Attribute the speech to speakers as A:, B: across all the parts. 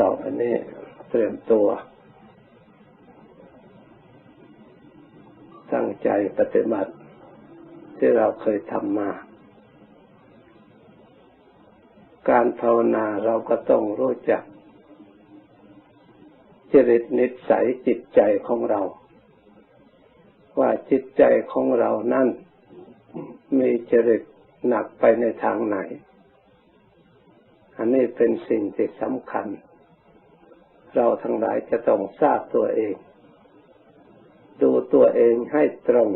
A: ต่อไปนี้เตรียมตัว ตั้งใจปฏิบัติที่เราเคยทำมา การภาวนาเราก็ต้องรู้จัก จริตนิสัยจิตใจของเรา ว่าจิตใจของเรานั่น มีจริตหนักไปในทางไหน อันนี้เป็นสิ่งที่สำคัญ เราทั้งหลายจะต้องทราบตัวเอง ดูตัวเองให้ตรง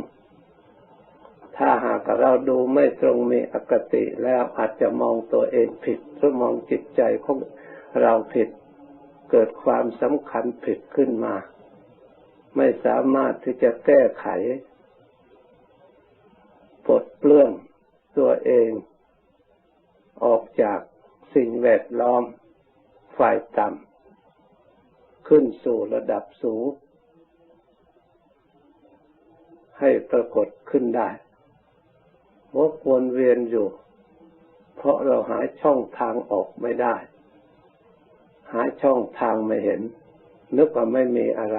A: ถ้าหากเราดูไม่ตรงมีอคติแล้วอาจจะมองตัวเองผิดหรือมองจิตใจของเราผิด เกิดความสำคัญผิดขึ้นมา ไม่สามารถที่จะแก้ไขปลดเปลื้องตัวเอง ออกจาก สิ่งแวดล้อมฝ่ายต่ำขึ้นสู่ระดับสูง ให้ปรากฏขึ้นได้วกวนเวียนอยู่ เพราะเราหาช่องทางออกไม่ได้ หาช่องทางไม่เห็น นึกว่าไม่มีอะไร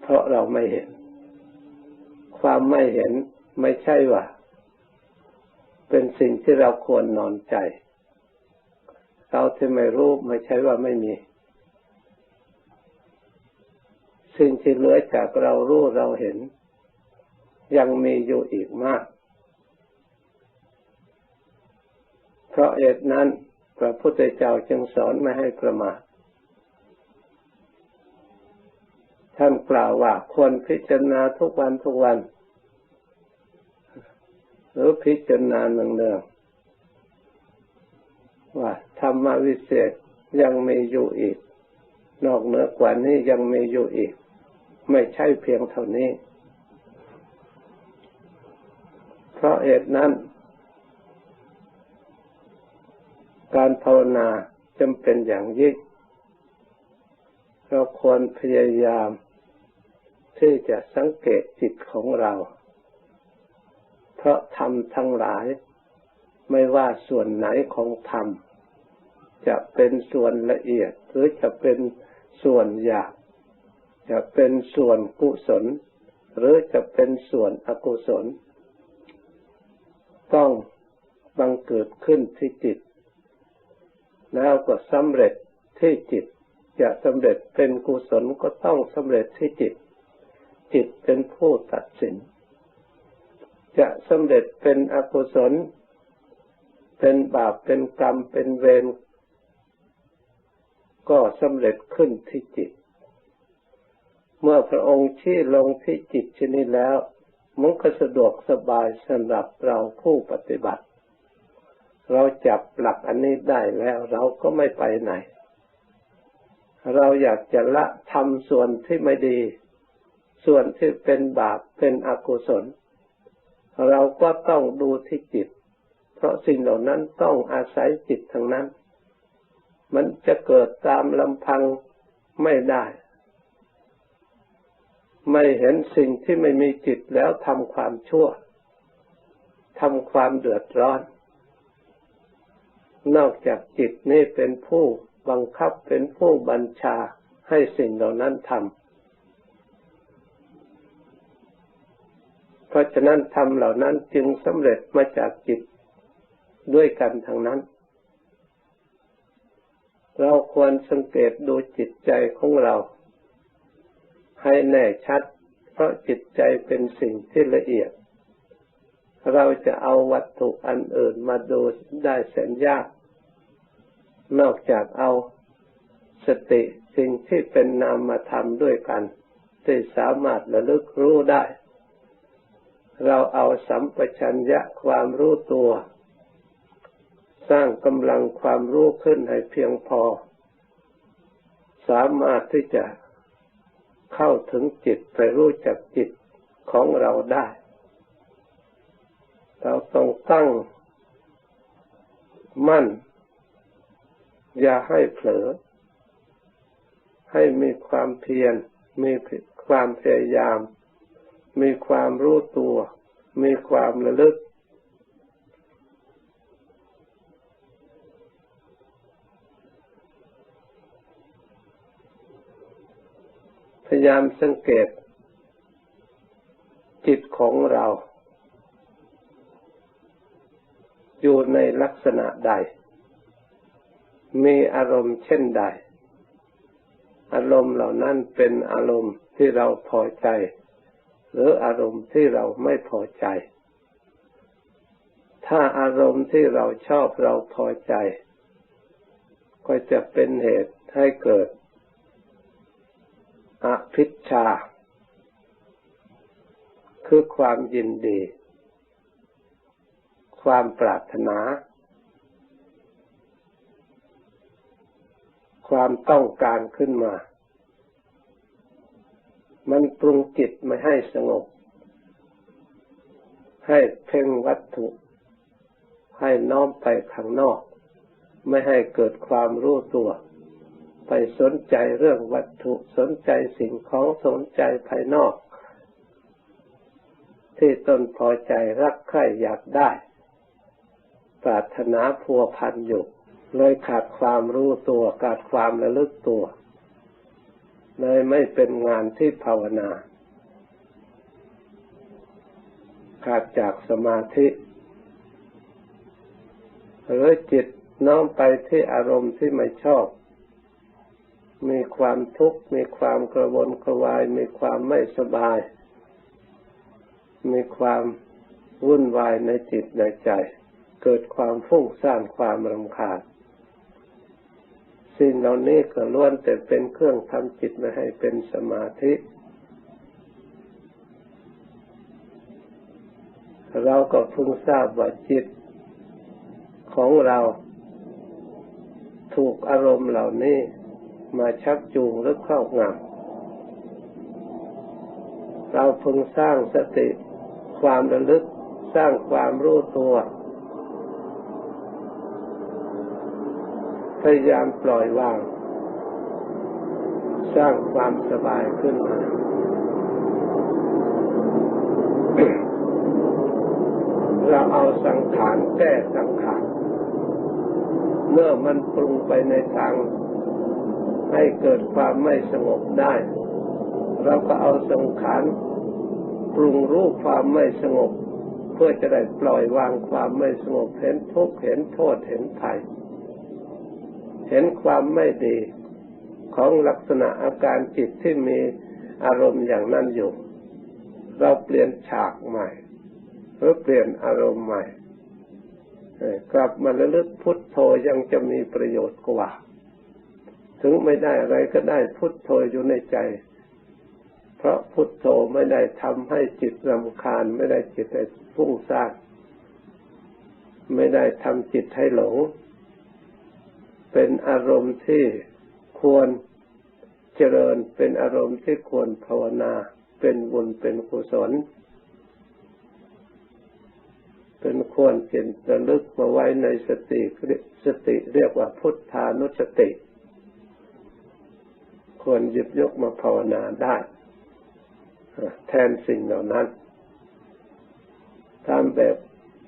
A: เพราะเราไม่เห็น ความไม่เห็นไม่ใช่ว่า เป็นสิ่งที่เราควรนอนใจ เราที่ไม่รู้ไม่ใช่ว่าไม่มี สิ่งที่เหลือจากเรารู้เราเห็น ยังมีอยู่อีกมาก เพราะเหตุนั้นพระพุทธเจ้าจึงสอนไม่ให้ประมาทท่านกล่าวว่าควรพิจารณาทุกวันทุกวัน รือพิจารณาเนืองๆว่าธรรมวิเศษยังมีอยู่อีก นอกเหนือกว่านี้ยังมีอยู่อีก ไม่ใช่เพียงเท่านี้ เพราะเหตุนั้น การภาวนาจำเป็นอย่างยิ่งเราควรพยายามที่จะสังเกตจิตของเรา เพราะธรรมทั้งหลาย ไม่ว่าส่วนไหนของธรรม จะเป็นส่วนละเอียด หรือจะเป็นส่วนหยาบจะเป็นส่วนกุศล หรือจะเป็นส่วนอกุศล ต้องบังเกิดขึ้นที่จิต แล้วก็สำเร็จที่จิต จะสำเร็จเป็นกุศลก็ต้องสำเร็จที่จิต จิตเป็นผู้ตัดสิน จะสำเร็จเป็นอกุศล เป็นบาปเป็นกรรมเป็นเวรก็สำเร็จขึ้นที่จิต เมื่อพระองค์ชี้ลงที่จิตชนิดแล้วมันก็สะดวกสบายสำหรับเราผู้ปฏิบัติ เราจับหลักอันนี้ได้แล้วเราก็ไม่ไปไหน เราอยากจะละทำส่วนที่ไม่ดี ส่วนที่เป็นบาปเป็นอกุศล เราก็ต้องดูที่จิต เพราะสิ่งเหล่านั้นต้องอาศัยจิตทั้งนั้น มันจะเกิดตามลำพังไม่ได้ ไม่เห็นสิ่งที่ไม่มีจิตแล้วทำความชั่วทำความเดือดร้อน นอกจากจิตนี่เป็นผู้บังคับเป็นผู้บัญชาให้สิ่งเหล่านั้นทำ เพราะฉะนั้นธรรมเหล่านั้นจึงสำเร็จมาจากจิตด้วยกันทั้งนั้น เราควรสังเกตดูจิตใจของเรา ให้แน่ชัด เพราะจิตใจเป็นสิ่งที่ละเอียด เราจะเอาวัตถุอันอื่นมาดูได้แสนยาก นอกจากเอาสติสิ่งที่เป็นนามธรรมด้วยกันที่สามารถระลึกรู้ได้ เราเอาสัมปชัญญะความรู้ตัว สร้างกำลังความรู้ขึ้นให้เพียงพอ สามารถที่จะเข้าถึงจิตไปรู้จักจิตของเราได้ เราต้องตั้งมั่น อย่าให้เผลอ ให้มีความเพียรมีความพยายาม มีความรู้ตัว มีความระลึก พยายามสังเกต จิตของเรา อยู่ในลักษณะใด มีอารมณ์เช่นใด อารมณ์เหล่านั้นเป็นอารมณ์ที่เราพอใจ หรืออารมณ์ที่เราไม่พอใจ ถ้าอารมณ์ที่เราชอบเราพอใจ ก็จะเป็นเหตุให้เกิด อภิชา คือความยินดี ความปรารถนา ความต้องการขึ้นมา มันปรุงจิตไม่ให้สงบ ให้เพ่งวัตถุ ให้น้อมไปข้างนอก ไม่ให้เกิดความรู้ตัว ไปสนใจเรื่องวัตถุสนใจสิ่งของสนใจภายนอก ที่ตนพอใจรักใคร่อยากได้ ปรารถนาพัวพันอยู่เลยขาดความรู้ตัวขาดความระลึกตัว เลยไม่เป็นงานที่ภาวนา ขาดจากสมาธิ หรือจิตน้อมไปที่อารมณ์ที่ไม่ชอบ มีความทุกข์ มีความกระวนกระวาย มีความไม่สบาย มีความวุ่นวายในจิตในใจ เกิดความฟุ้งซ่านความรำคาญ สิ่งเหล่านี้ก็ล้วนแต่เป็นเครื่องทำจิตไม่ให้เป็นสมาธิ เราก็พึงทราบว่าจิตของเราถูกอารมณ์เหล่านี้มาชักจูงหรือเข้างำเราพึงสร้างสติความระลึกสร้างความรู้ตัว ยายามปล่อยวาง สร้างความสบายขึ้นมา เราเอาสังขารแก้สังขาร เมื่อมันปรุงไปในทาง ให้เกิดความไม่สงบได้ เราก็เอาสังขารปรุงรูปความไม่สงบ เพื่อจะได้ปล่อยวางความไม่สงบเห็นทุกข์เห็นโทษเห็นภัย เห็นความไม่ดีของลักษณะอาการจิตที่มีอารมณ์อย่างนั้นอยู่ เราเปลี่ยนฉากใหม่ หรือเปลี่ยนอารมณ์ใหม่กลับมาระลึกพุทโธยังจะมีประโยชน์กว่า ถึงไม่ได้อะไรก็ได้พุทโธอยู่ในใจ เพราะพุทโธไม่ได้ทำให้จิตรำคาญ ไม่ได้จิตให้ฟุ้งซ่านไม่ได้ทำจิตให้หลง เป็นอารมณ์ที่ควรเจริญ เป็นอารมณ์ที่ควรภาวนา เป็นบุญเป็นกุศล เป็นควรเจนระลึกมาไว้ในสติสติเรียกว่าพุทธานุสติ ควรหยิบยกมาภาวนาได้ แทนสิ่งเหล่านั้นตามแบบ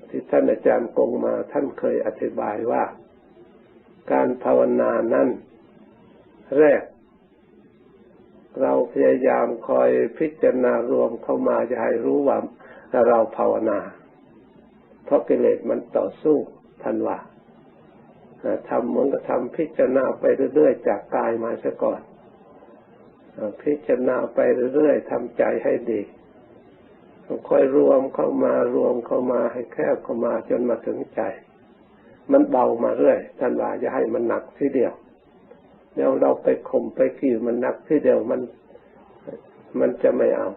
A: ที่ท่านอาจารย์กงมาท่านเคยอธิบายว่า การภาวนานั้นแรก เราพยายามคอยพิจารณารวมเข้ามาจะให้รู้ว่าเราภาวนา เพราะกิเลสมันต่อสู้ท่านว่าทำเหมือนกับทำพิจารณาไปเรื่อยๆจากกายมาซะก่อน พิจารณาไปเรื่อยๆทำใจให้ดีค่อยรวมเข้ามารวมเข้ามาให้แคบเข้ามาจนมาถึงใจ มันเบามาเรื่อยท่านว่าจะให้มันหนักทีเดียวเดี๋ยวเราไปข่มไปขี่มันหนักทีเดียวมันมันจะไม่เอา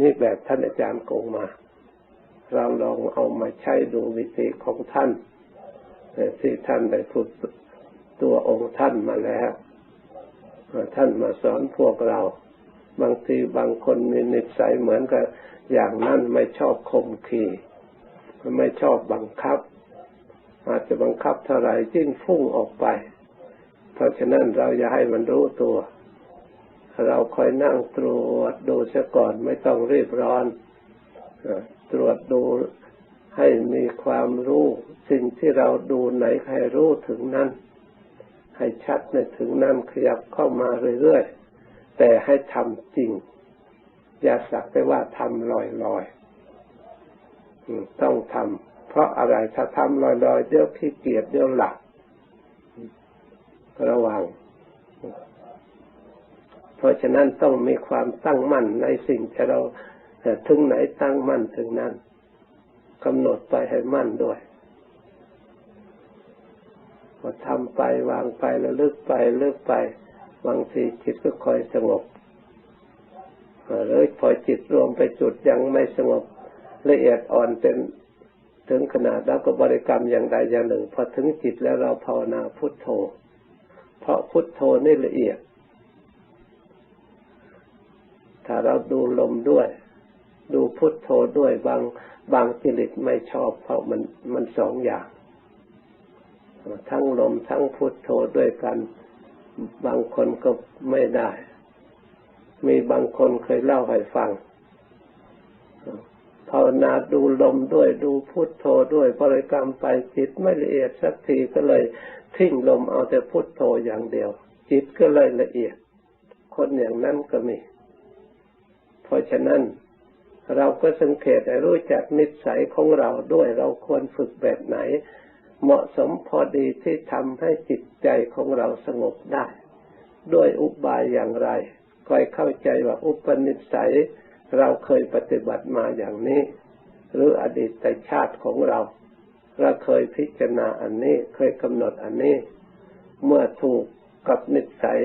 A: นี่แบบท่านอาจารย์โกงมา เราลองเอามาใช้ดูวิธีของท่านที่ท่านได้พูดตัวองค์ท่านมาแล้วท่านมาสอนพวกเรา บางทีบางคนมีนิสัยเหมือนกับอย่างนั้นไม่ชอบคมขี่ไม่ชอบบังคับ อาจจะบังคับเท่าไหร่ยิ่งฟุ้งออกไป เพราะฉะนั้นเราอย่าให้มันรู้ตัว เราคอยนั่งตรวจดูเสียก่อนไม่ต้องรีบร้อนตรวจดูให้มีความรู้ สิ่งที่เราดูไหนให้รู้ถึงนั้น ให้ชัดในถึงนั้นขยับเข้ามาเรื่อยๆ แต่ให้ทำจริง อย่าสักแต่ว่าทำลอยๆต้องทำ เพราะอะไรถ้าทำลอยๆเดี๋ยวขี้เกียจเดี๋ยวหลับระวัง เพราะฉะนั้นต้องมีความตั้งมั่นในสิ่งที่เราถึงไหนตั้งมั่นถึงนั้นกำหนดไปให้มั่นด้วยพอทำไปวางไปแล้วลึกไปลึกไปบางทีจิตก็คอยสงบเลยพอจิตรวมไปจุดยังไม่สงบละเอียดอ่อนเป็น ถึงขนาดแล้วก็บริกรรมอย่างใดอย่างหนึ่ง พอถึงจิตแล้วเราภาวนาพุทโธ เพราะพุทโธนี่ละเอียด ถ้าเราดูลมด้วย ดูพุทโธด้วยบางบางจริตไม่ชอบ เพราะมันมันสองอย่าง ทั้งลมทั้งพุทโธด้วยกัน บางคนก็ไม่ได้ มีบางคนเคยเล่าให้ฟัง ภาวนาดูลมด้วยดูพุทโธด้วยบริกรรมไปจิตไม่ละเอียดสักทีก็เลยทิ้งลมเอาแต่พุทโธอย่างเดียว จิตก็เลยละเอียด คนอย่างนั้นก็มี เพราะฉะนั้นเราก็สังเกตให้รู้จักนิสัยของเราด้วยเราควรฝึกแบบไหน เหมาะสมพอดีที่ทำให้จิตใจของเราสงบได้ ด้วยอุบายอย่างไรคอยเข้าใจว่าอุปนิสัย เราเคยปฏิบัติมาอย่างนี้ หรืออดีตชาติของเรา เราเคยพิจารณาอันนี้เคยกำหนดอันนี้ เมื่อถูกกับนิสัย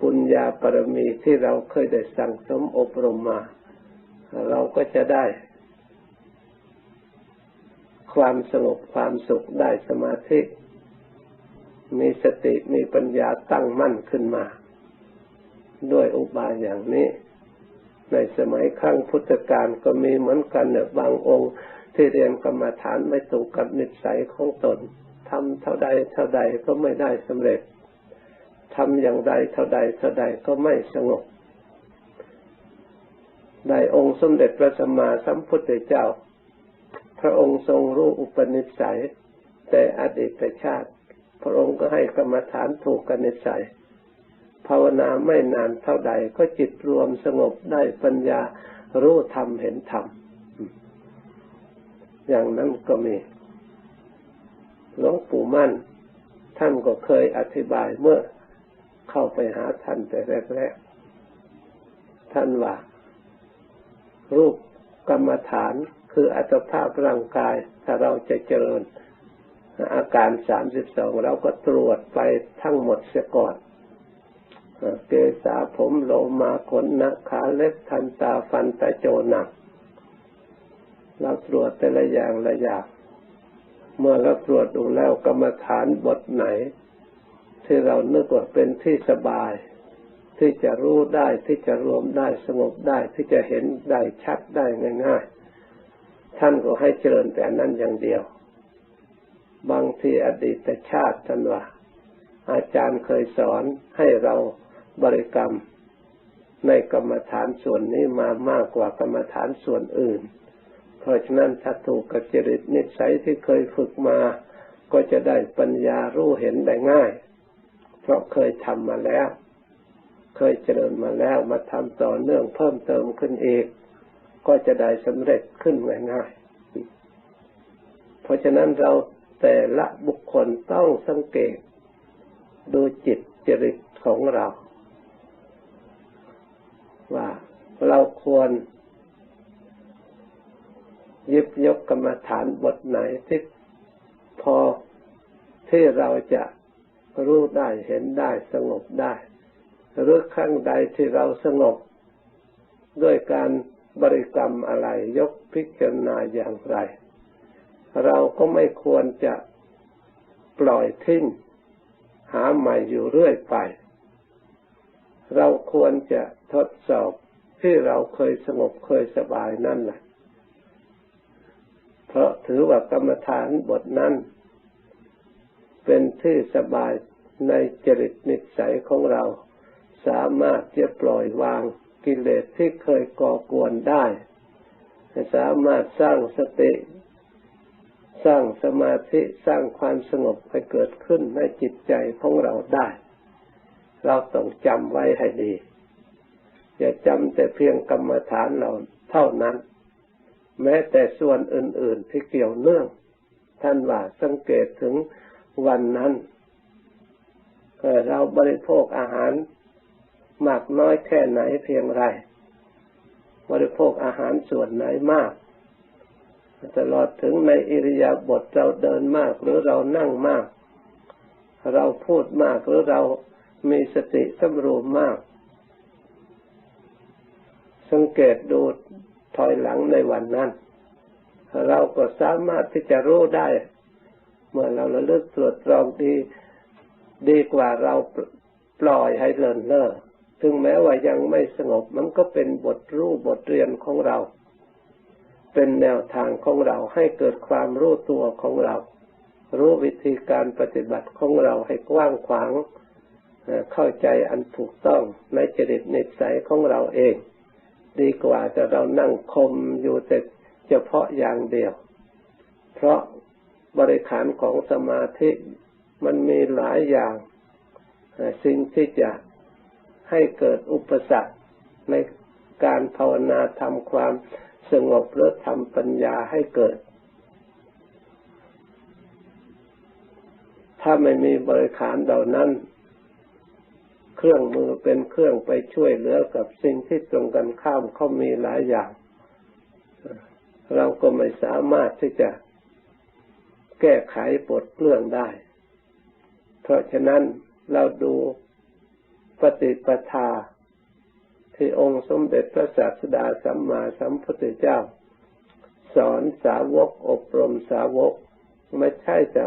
A: ปุญญาปรมีที่เราเคยได้สั่งสมอบรมมา เราก็จะได้ ความสงบความสุขได้สมาธิ มีสติมีปัญญาตั้งมั่นขึ้นมา ด้วยอุบายอย่างนี้ ในสมัยครั้งพุทธกาลก็มีเหมือนกันเนี่ยบางองค์ที่เรียนกรรมฐานไม่ตรงกับนิสัยของตนทำเท่าใดเท่าใดก็ไม่ได้สำเร็จทำอย่างใดเท่าใดเท่าใดก็ไม่สงบได้องค์สมเด็จพระสัมมาสัมพุทธเจ้า พระองค์ทรงรู้อุปนิสัย แต่อดีตชาติ พระองค์ก็ให้กรรมฐานถูกกันนิสัย ภาวนาไม่นานเท่าใด ก็จิตรวมสงบได้ปัญญารู้ธรรมเห็นธรรมอย่างนั้นก็มี หลวงปู่มั่น ท่านก็เคยอธิบายเมื่อเข้าไปหาท่านแต่แรกๆ ท่านว่า รูปกรรมฐานคืออัตภาพร่างกาย ถ้าเราจะเจริญอาการสามสิบสองเราก็ตรวจไปทั้งหมดเสียก่อน เกษาผมโลมาขนนะขาเล็บทันตาฟันตะโจหนักเราตรวจแต่ละอย่างละอย่าง เมื่อเราตรวจดูแล้วกรรมฐานบทไหน ที่เรานึกว่าเป็นที่สบาย ที่จะรู้ได้ที่จะรวมได้สงบได้ที่จะเห็นได้ชัดได้ง่าย ๆ ท่านก็ให้เจริญแต่นั้นอย่างเดียว บางทีอดีตชาติท่านว่าอาจารย์เคยสอนให้เรา บริกรรมในกรรมฐานส่วนนี้มามากกว่ากรรมฐานส่วนอื่น เพราะฉะนั้นถ้าถูกกับจริตนิสัยที่เคยฝึกมา ก็จะได้ปัญญารู้เห็นได้ง่าย เพราะเคยทำมาแล้ว เคยเจริญมาแล้วมาทำต่อเนื่องเพิ่มเติมขึ้นอีกก็จะได้สำเร็จขึ้นง่ายๆเพราะฉะนั้นเราแต่ละบุคคลต้องสังเกตดูจิตจริตของเรา ว่าเราควรยิบยกกรรมฐานบทไหนที่พอที่เราจะรู้ได้เห็นได้สงบได้ หรือครั้งใดที่เราสงบ ด้วยการบริกรรมอะไรยกพิจารณาอย่างไร เราก็ไม่ควรจะปล่อยทิ้งหาใหม่อยู่เรื่อยไป เราควรจะทดสอบที่เราเคยสงบเคยสบายนั่นแหละเพราะถือว่ากรรมฐานบทนั้น เป็นที่สบายในจริตนิสัยของเรา สามารถจะปล่อยวางกิเลสที่เคยก่อกวนได้ สามารถสร้างสติ สร้างสมาธิสร้างความสงบให้เกิดขึ้นในจิตใจของเราได้ เราต้องจำไว้ให้ดี อย่าจำแต่เพียงกรรมฐานเราเท่านั้น แม้แต่ส่วนอื่น ๆ ที่เกี่ยวเนื่อง ท่านว่าสังเกตถึงวันนั้นเราบริโภคอาหารมากน้อยแค่ไหนเพียงไร บริโภคอาหารส่วนไหนมาก ตลอดถึงในอิริยาบถเราเดินมากหรือเรานั่งมาก เราพูดมากหรือเรา มีสติสำรวมมาก สังเกตดูถอยหลังในวันนั้น เราก็สามารถที่จะรู้ได้ เมื่อเราระลึกตรวจตรองดีดีกว่าเราปล่อยให้เลินเล่อถึงแม้ว่ายังไม่สงบมันก็เป็นบทรู้บทเรียนของเรา เป็นแนวทางของเราให้เกิดความรู้ตัวของเรา รู้วิธีการปฏิบัติของเราให้กว้างขวาง เข้าใจอันถูกต้องในจริตนิสัยของเราเอง ดีกว่าจะเรานั่งคมอยู่แต่เฉพาะอย่างเดียว เพราะบริขารของสมาธิมันมีหลายอย่าง สิ่งที่จะให้เกิดอุปสรรคในการภาวนาทำความสงบหรือทำปัญญาให้เกิด ถ้าไม่มีบริขารเหล่านั้น เครื่องมือเป็นเครื่องไปช่วยเหลือกับสิ่งที่ตรงกันข้ามเขามีหลายอย่าง เราก็ไม่สามารถที่จะแก้ไขปลดเปลื้องได้ เพราะฉะนั้นเราดูปฏิปทา ที่องค์สมเด็จพระศาสดาสัมมาสัมพุทธเจ้า สอนสาวกอบรมสาวก ไม่ใช่จะ